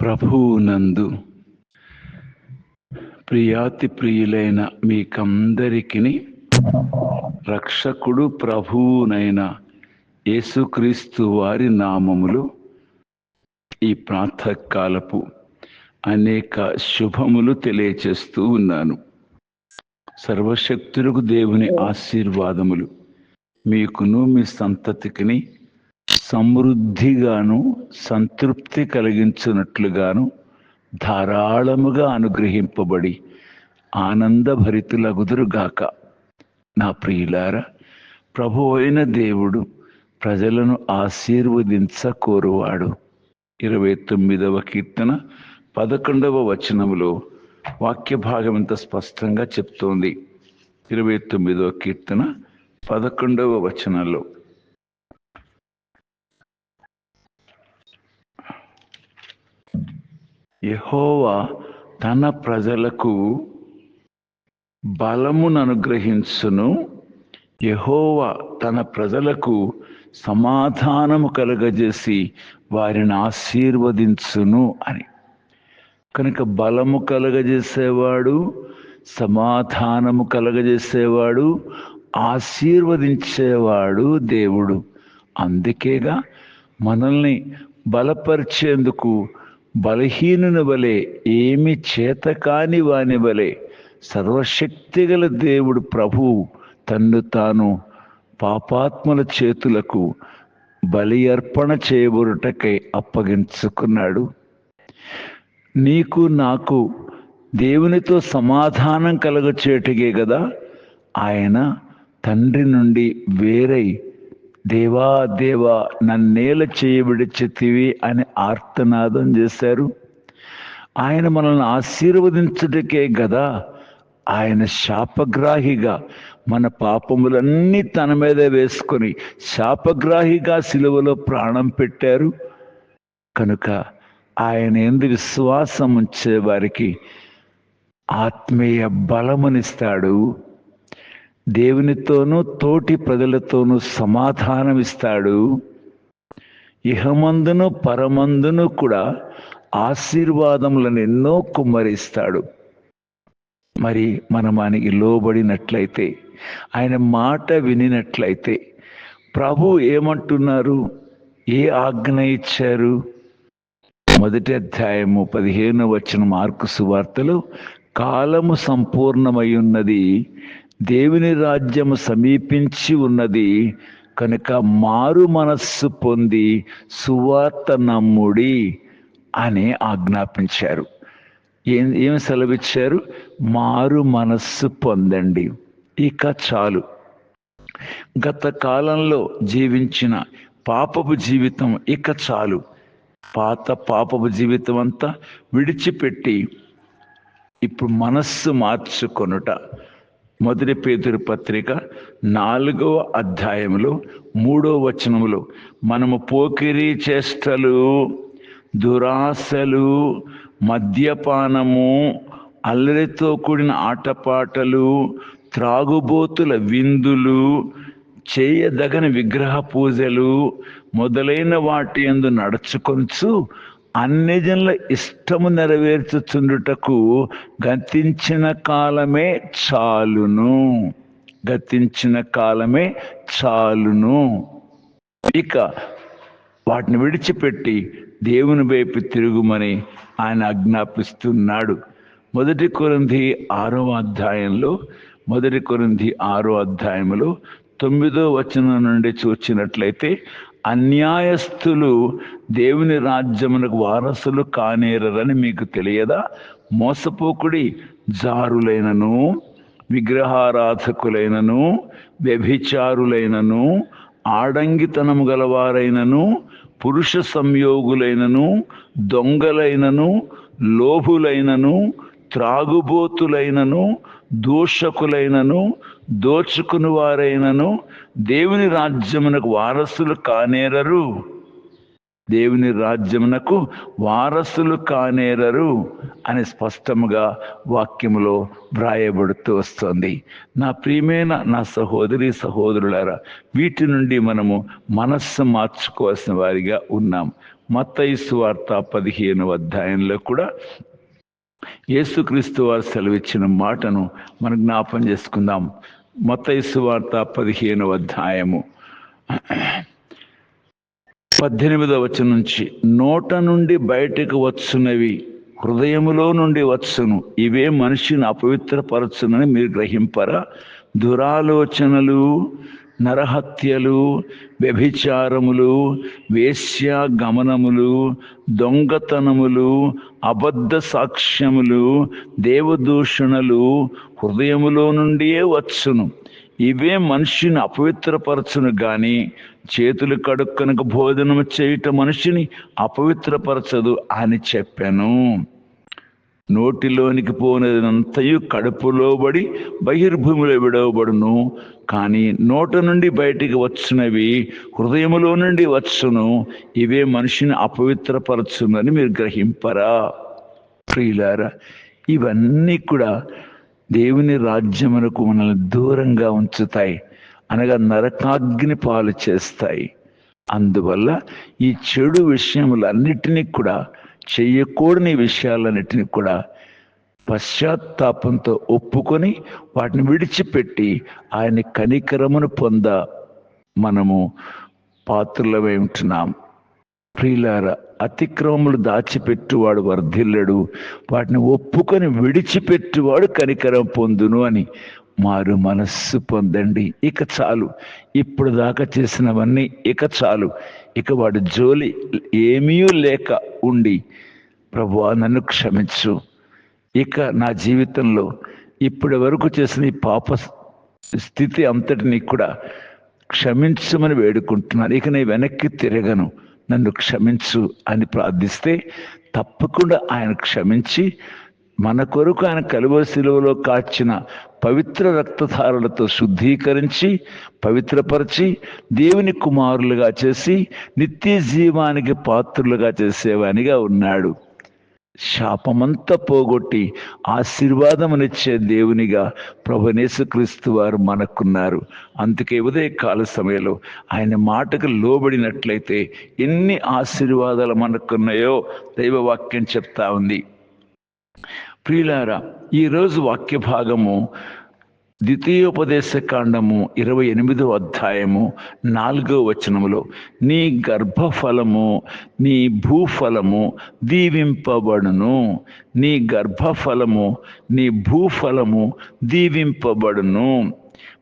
ప్రభువునందు ప్రియాతి ప్రియులైన మీకందరికీ రక్షకుడు ప్రభువునైన యేసుక్రీస్తు వారి నామములు ఈ ప్రాతకాలపు అనేక శుభములు తెలియచేస్తూ ఉన్నాను. సర్వశక్తులకు దేవుని ఆశీర్వాదములు మీకును మీ సంతతికిని సమృద్ధిగాను సంతృప్తి కలిగించున్నట్లుగాను ధారాళముగా అనుగ్రహింపబడి ఆనందభరితులగుదురుగాక. నా ప్రియులారా ప్రభు అయిన దేవుడు ప్రజలను ఆశీర్వదించ కోరువాడు ఇరవై తొమ్మిదవ కీర్తన పదకొండవ వచనములో వాక్య భాగం ఇంత స్పష్టంగా చెప్తోంది. ఇరవై తొమ్మిదవ కీర్తన పదకొండవ వచనంలో. యహోవా తన ప్రజలకు బలమును అనుగ్రహించును యహోవా తన ప్రజలకు సమాధానము కలగజేసి వారిని ఆశీర్వదించును అని. కనుక బలము కలగజేసేవాడు సమాధానము కలగజేసేవాడు ఆశీర్వదించేవాడు దేవుడు. అందుకేగా మనల్ని బలపరిచేందుకు బలహీనుని వలె ఏమి చేతకాని వాని వలె సర్వశక్తిగల దేవుడు ప్రభువు తన్ను తాను పాపాత్మల చేతులకు బలి అర్పణ చేయబడుటకై అప్పగించుకున్నాడు. నీకు నాకు దేవునితో సమాధానం కలగచేటిగే కదా ఆయన తండ్రి నుండి వేరై దేవా దేవా నన్నేల చేయబడిచితివి అని ఆర్తనాదం చేశారు. ఆయన మనల్ని ఆశీర్వదించుటకే కదా ఆయన శాపగ్రాహిగా మన పాపములన్నీ తన మీద వేసుకొని శాపగ్రాహిగా సిలువలో ప్రాణం పెట్టారు. కనుక ఆయన ఎందు విశ్వాసం ఉంచే వారికి ఆత్మీయ బలమునిస్తాడు. దేవునితోనూ తోటి ప్రజలతోనూ సమాధానం ఇస్తాడు ఇహమందును పరమందును కూడా ఆశీర్వాదములను ఎన్నో కుమ్మరిస్తాడు. మరి మనం ఆయనకి లోబడినట్లయితే ఆయన మాట వినినట్లయితే ప్రభు ఏమంటున్నారు? ఏ ఆజ్ఞ ఇచ్చారు? మొదటి అధ్యాయము పదిహేను వచ్చిన మార్కు సువార్తలు కాలము సంపూర్ణమై ఉన్నది. దేవుని రాజ్యము సమీపించి ఉన్నది కనుక మారు మనస్సు పొంది సువార్త నమ్ముడి అని ఆజ్ఞాపించారు. ఏం ఏమి సెలవిచ్చారు? మారు మనస్సు పొందండి. ఇక చాలు. గత కాలంలో జీవించిన పాపపు జీవితం ఇక చాలు. పాత పాపపు జీవితం అంతా విడిచిపెట్టి ఇప్పుడు మనస్సు మార్చుకొనుట. మొదటి పేదరు పత్రిక నాలుగవ అధ్యాయంలో మూడో వచనంలో మనము పోకిరి చేష్టలు దురాశలు మద్యపానము అల్లరితో కూడిన ఆటపాటలు త్రాగుబోతుల విందులు చేయదగని విగ్రహ పూజలు మొదలైన వాటి ఎందు నడుచుకొంచు అన్ని జనుల ఇష్టము నెరవేర్చుచుండుటకు గతించిన కాలమే చాలును. గతించిన కాలమే చాలును. ఇక వాటిని విడిచిపెట్టి దేవుని వైపు తిరుగుమని ఆయన ఆజ్ఞాపిస్తున్నాడు. మొదటి కొరింది ఆరో అధ్యాయంలో మొదటి కొరింది ఆరో అధ్యాయంలో తొమ్మిదో వచనం నుండి చూచినట్లయితే అన్యాయస్తులు దేవుని రాజ్యమునకు వారసులు కానేరని మీకు తెలియదా? మోసపోకుడి జారులైనను విగ్రహారాధకులైనను వ్యభిచారులైనను ఆడంగితనము గలవారైనను పురుష సంయోగులైనను దొంగలైనను లోభులైనను త్రాగుబోతులైనను దూషకులైనను దోచుకుని వారైనను దేవుని రాజ్యమునకు వారసులు కానేరరు. దేవుని రాజ్యమునకు వారసులు కానేరరు అని స్పష్టముగా వాక్యములో వ్రాయబడుతూ వస్తుంది. నా ప్రియమైన నా సహోదరి సహోదరులారా వీటి నుండి మనము మనస్సు మార్చుకోవాల్సిన వారిగా ఉన్నాం. మత్తయిసు వార్త పదిహేను అధ్యాయంలో కూడా యేసుక్రీస్తు వారు సెలవిచ్చిన మాటను మనం జ్ఞాపం చేసుకుందాం. మతయసు వార్త పదిహేనవ అధ్యాయము. పద్దెనిమిదవ వచనం నుంచి నోట నుండి బయటకు వచ్చునవి హృదయములో నుండి వచ్చును. ఇవే మనిషిని అపవిత్రపరచునని మీరు గ్రహింపరా? దురాలోచనలు నరహత్యలు వ్యభిచారములు వేశ్యాగమనములు దొంగతనములు అబద్ధ సాక్ష్యములు దేవదూషణలు హృదయములో నుండియే వచ్చును. ఇవే మనిషిని అపవిత్రపరచును గాని చేతులు కడుక్కనక భోజనం చేయుట మనిషిని అపవిత్రపరచదు అని చెప్పాను. నోటిలోనికి పోనదంతయు కడుపులోబడి బహిర్భూమిలో విడవబడును. కానీ నోట నుండి బయటికి వచ్చినవి హృదయములో నుండి వచ్చును. ఇవే మనిషిని అపవిత్రపరచునని మీరు గ్రహింపరా. ప్రియులారా ఇవన్నీ కూడా దేవుని రాజ్యమునకు మనల్ని దూరంగా ఉంచుతాయి. అనగా నరకాగ్ని పాలు చేస్తాయి. అందువల్ల ఈ చెడు విషయములన్నిటినీ కూడా చెయ్యకూడని విషయాలన్నిటిని కూడా పశ్చాత్తాపంతో ఒప్పుకొని వాటిని విడిచిపెట్టి ఆయన కనికరమును పొంద మనము పాత్రలమై ఉంటున్నాం ప్రియులార అతిక్రమములు దాచిపెట్టువాడు వర్ధిల్లడు. వాటిని ఒప్పుకొని విడిచిపెట్టువాడు కనికరం పొందును అని మారు మనస్సు పొందండి. ఇక చాలు. ఇప్పుడు దాకా చేసినవన్నీ ఇక చాలు. ఇక వాడి జోలి ఏమీ లేక ఉండి. ప్రభువా నన్ను క్షమించు. ఇక నా జీవితంలో ఇప్పటి వరకు చేసిన ఈ పాప స్థితి అంతటిని కూడా క్షమించమని వేడుకుంటున్నాను. ఇక నేను వెనక్కి తిరగను. నన్ను క్షమించు అని ప్రార్థిస్తే తప్పకుండా ఆయన క్షమించి మన కొరకు ఆయన కలువ శిలువలో కాచిన పవిత్ర రక్తధారలతో శుద్ధీకరించి పవిత్రపరిచి దేవుని కుమారులుగా చేసి నిత్య జీవానికి పాత్రులుగా చేసేవానిగా ఉన్నాడు. శాపమంతా పోగొట్టి ఆశీర్వాదమునిచ్చే దేవునిగా ప్రభునేసుక్రీస్తు వారు మనకున్నారు. అందుకే ఉదయ కాల సమయంలో ఆయన మాటకు లోబడినట్లయితే ఎన్ని ఆశీర్వాదాలు మనకున్నాయో దైవవాక్యం చెప్తా ఉంది. ప్రియులారా ఈరోజు వాక్య భాగము ద్వితీయోపదేశ కాండము ఇరవై ఎనిమిదో అధ్యాయము నాలుగో వచనములో నీ గర్భఫలము నీ భూఫలము దీవింపబడును. నీ గర్భఫలము నీ భూఫలము దీవింపబడును.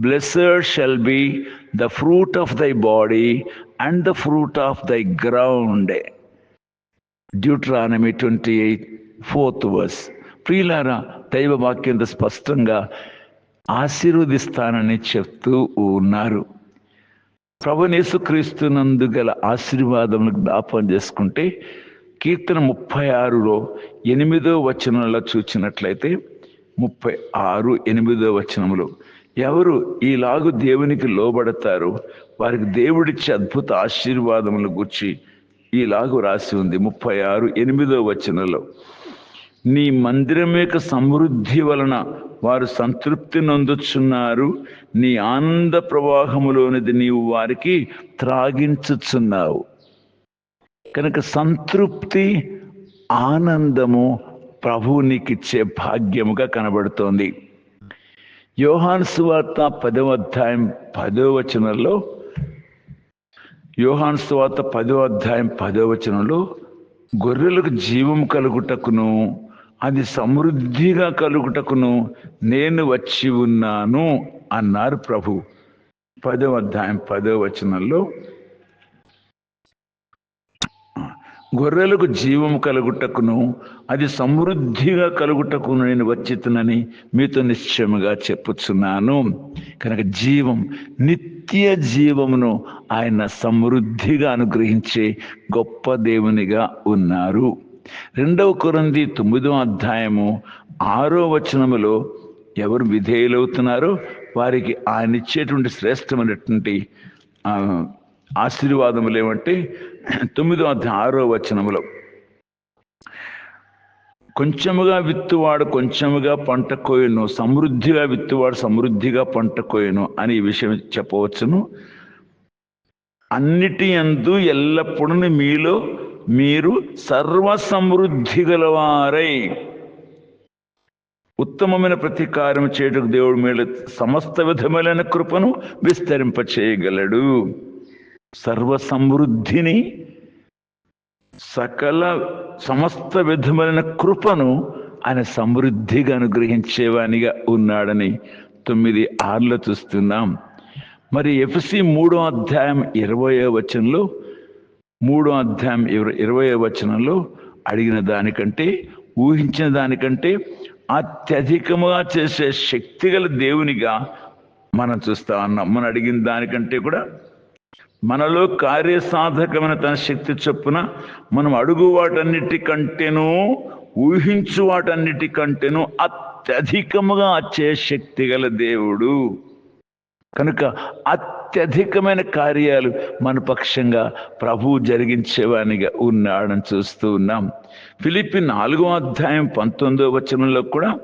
Blessed shall be the fruit of thy body and the fruit of thy ground Deuteronomy twenty eight fourth verse ప్రియులారా దైవ వాక్యంత స్పష్టంగా ఆశీర్వదిస్తానని చెప్తూ ఉన్నారు. ప్రభునేసు క్రీస్తునందు గల ఆశీర్వాదములు జ్ఞాపం చేసుకుంటే కీర్తన ముప్పై ఆరులో ఎనిమిదో వచనంలో చూచినట్లయితే ముప్పై ఆరు ఎనిమిదో వచనములు ఎవరు ఈలాగు దేవునికి లోబడతారు వారికి దేవుడిచ్చే అద్భుత ఆశీర్వాదములు గుర్చి ఈలాగు రాసి ఉంది ముప్పై ఆరు ఎనిమిదో వచనంలో. నీ మందిరం యొక్క సమృద్ధి వలన వారు సంతృప్తి నొందుచున్నారు. నీ ఆనంద ప్రవాహములోనిది నీవు వారికి త్రాగించుచున్నావు. కనుక సంతృప్తి ఆనందము ప్రభువు ఇచ్చే భాగ్యముగా కనబడుతోంది. యోహాన్ సువార్త పదవ అధ్యాయం పదవ వచనంలో యోహాన్ సువార్త పదవ అధ్యాయం పదవ వచనంలో గొర్రెలకు జీవం కలుగుటకును. అది సమృద్ధిగా కలుగుటకును నేను వచ్చి ఉన్నాను అన్నారు ప్రభు. పదవ అధ్యాయం పదవ వచనంలో గొర్రెలకు జీవము కలుగుటకును అది సమృద్ధిగా కలుగుటకును నేను వచ్చితునని మీతో నిశ్చయముగా చెప్పుచున్నాను. కనుక జీవం నిత్య జీవమును ఆయన సమృద్ధిగా అనుగ్రహించే గొప్ప దేవునిగా ఉన్నారు. రెండవ కొరంది తొమ్మిదో అధ్యాయము ఆరో వచనములో ఎవరు విధేయులవుతున్నారో వారికి ఆయన ఇచ్చేటువంటి శ్రేష్టమైనటువంటి ఆశీర్వాదములు ఏమంటే తొమ్మిదో అధ్యాయం ఆరో వచనములో. కొంచెముగా విత్తువాడు కొంచెముగా పంట కోయను సమృద్ధిగా విత్తువాడు సమృద్ధిగా పంట కోయను అని ఈ విషయం చెప్పవచ్చును. అన్నిటి అందు ఎల్లప్పుడూ మీలో మీరు సర్వ సమృద్ధి గలవారై. ఉత్తమమైన ప్రతీకారం చేయటకు దేవుడు మీద సమస్త విధములైన కృపను విస్తరింప చేయగలడు సర్వ సమృద్ధిని సకల సమస్త విధములైన కృపను ఆయన సమృద్ధిగా అనుగ్రహించేవానిగా ఉన్నాడని తొమ్మిది ఆరులో చూస్తున్నాం. మరి ఎఫ్సి మూడో అధ్యాయం ఇరవయో వచనంలో మూడో అధ్యాయం ఇరవై వచనంలో అడిగిన దానికంటే ఊహించిన దానికంటే అత్యధికముగా చేసే శక్తిగల దేవునిగా మనం చూస్తా ఉన్నాం. మనం అడిగిన దానికంటే కూడా మనలో కార్యసాధకమైన తన శక్తి చొప్పున మనం అడుగు వాటన్నిటికంటేనూ ఊహించు వాటన్నిటికంటేనూ అత్యధికముగా వచ్చే శక్తి గల దేవుడు. కనుక అత్యధికమైన కార్యాలు మన పక్షంగా ప్రభువు జరిగించేవానిగా ఉన్నాడని చూస్తూ ఉన్నాం. ఫిలిపి నాలుగో అధ్యాయం పంతొమ్మిదో వచనంలో కూడా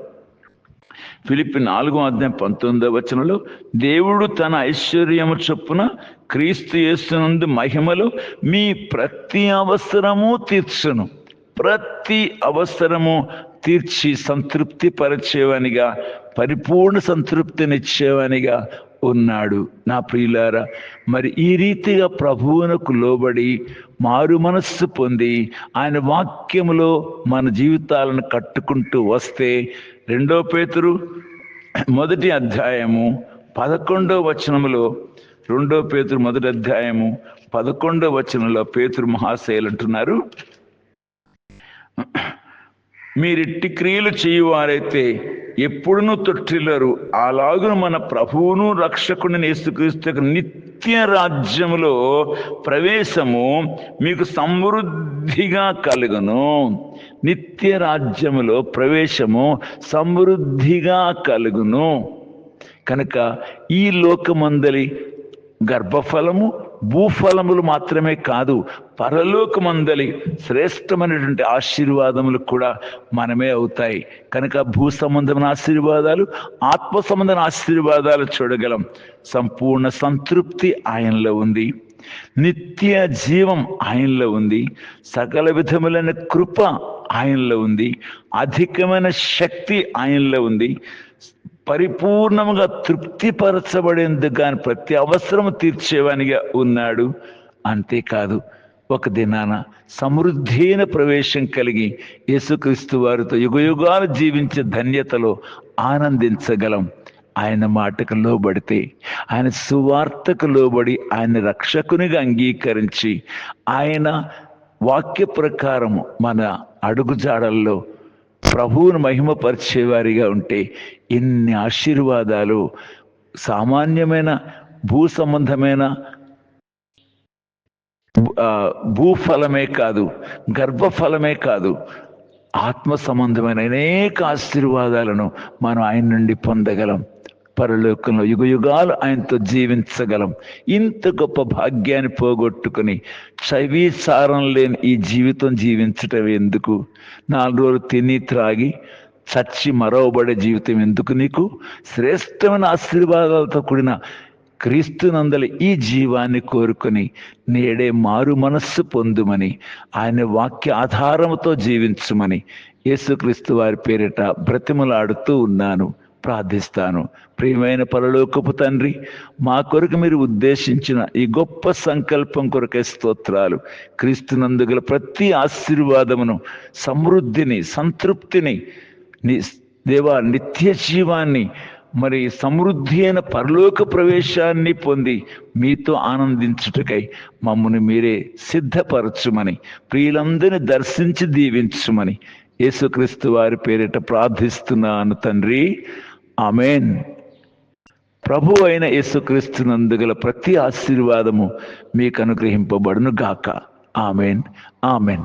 ఫిలిపి నాలుగో అధ్యాయం పంతొమ్మిదో వచనంలో దేవుడు తన ఐశ్వర్యము చొప్పున క్రీస్తు చేస్తున్నందు మహిమలో మీ ప్రతి అవసరము తీర్చును. ప్రతి అవసరము తీర్చి సంతృప్తి పరిచేవానిగా పరిపూర్ణ సంతృప్తినిచ్చేవానిగా ఉన్నాడు. నా ప్రియులారా మరి ఈ రీతిగా ప్రభువునకు లోబడి మారు మనస్సు పొంది ఆయన వాక్యములో మన జీవితాలను కట్టుకుంటూ వస్తే రెండో పేతురు మొదటి అధ్యాయము పదకొండో వచనములో రెండో పేతురు మొదటి అధ్యాయము పదకొండో వచనంలో పేతురు మహాశయులు అంటున్నారు. మీరిట్టి క్రియలు చేయువారైతే ఎప్పుడునూ తొట్టిల్లరు. అలాగున మన ప్రభువును రక్షకుని యేసుక్రీస్తు నిత్య రాజ్యములో ప్రవేశము మీకు సమృద్ధిగా కలుగును. నిత్య రాజ్యములో ప్రవేశము సమృద్ధిగా కలుగును. కనుక ఈ లోకమందలి గర్భఫలము భూఫలములు మాత్రమే కాదు పరలోకమందలి శ్రేష్టమైనటువంటి ఆశీర్వాదములు కూడా మనమే అవుతాయి. కనుక భూ సంబంధమైన ఆశీర్వాదాలు ఆత్మ సంబంధమైన ఆశీర్వాదాలు చూడగలం. సంపూర్ణ సంతృప్తి ఆయనలో ఉంది. నిత్య జీవం ఆయనలో ఉంది. సకల విధములైన కృప ఆయనలో ఉంది. అధికమైన శక్తి ఆయనలో ఉంది. పరిపూర్ణముగా తృప్తిపరచబడేందుకు కానీ ప్రతి అవసరము తీర్చేవానిగా ఉన్నాడు. అంతేకాదు ఒక దినాన సమృద్ధైన ప్రవేశం కలిగి యేసుక్రీస్తు వారితో యుగయుగాలు జీవించే ధన్యతలో ఆనందించగలం. ఆయన మాటకు లోబడితే ఆయన సువార్తకు లోబడి ఆయన రక్షకునిగా అంగీకరించి ఆయన వాక్య ప్రకారం మన అడుగుజాడల్లో ప్రభువును మహిమపరిచేవారిగా ఉంటే ఎన్ని ఆశీర్వాదాలు సామాన్యమైన భూ సంబంధమైన భూఫలమే కాదు గర్భఫలమే కాదు ఆత్మ సంబంధమైన అనేక ఆశీర్వాదాలను మనం ఆయన నుండి పొందగలం. పరలోకంలో యుగ యుగాలు ఆయనతో జీవించగలం. ఇంత గొప్ప భాగ్యాన్ని పోగొట్టుకుని చవి సారం లేని ఈ జీవితం జీవించటం ఎందుకు? నాలుగు రోజులు తిని త్రాగి చచ్చి మరవబడే జీవితం ఎందుకు నీకు? శ్రేష్టమైన ఆశీర్వాదాలతో కూడిన క్రీస్తునందలి ఈ జీవాన్ని కోరుకొని నేడే మారు మనస్సు పొందుమని ఆయన వాక్య ఆధారముతో జీవించుమని యేసుక్రీస్తు వారి పేరిట బ్రతిమలాడుతూ ఉన్నాను ప్రార్థిస్తాను. ప్రియమైన పరలోకపు తండ్రి మా కొరకు మీరు ఉద్దేశించిన ఈ గొప్ప సంకల్పం కొరకే స్తోత్రాలు. క్రీస్తునందుగల ప్రతి ఆశీర్వాదమును సమృద్ధిని సంతృప్తిని ని దేవా నిత్య జీవాన్ని మరి సమృద్ధి అయిన పరలోక ప్రవేశాన్ని పొంది మీతో ఆనందించుటకై మమ్మల్ని మీరే సిద్ధపరచుమని ప్రియులందరినీ దర్శించి దీవించుమని యేసుక్రీస్తు వారి పేరిట ప్రార్థిస్తున్నాను తండ్రి. ఆమెన్. ప్రభు అయిన యేసుక్రీస్తునందుగల ప్రతి ఆశీర్వాదము మీకు అనుగ్రహింపబడును గాక ఆమెన్. ఆమెన్.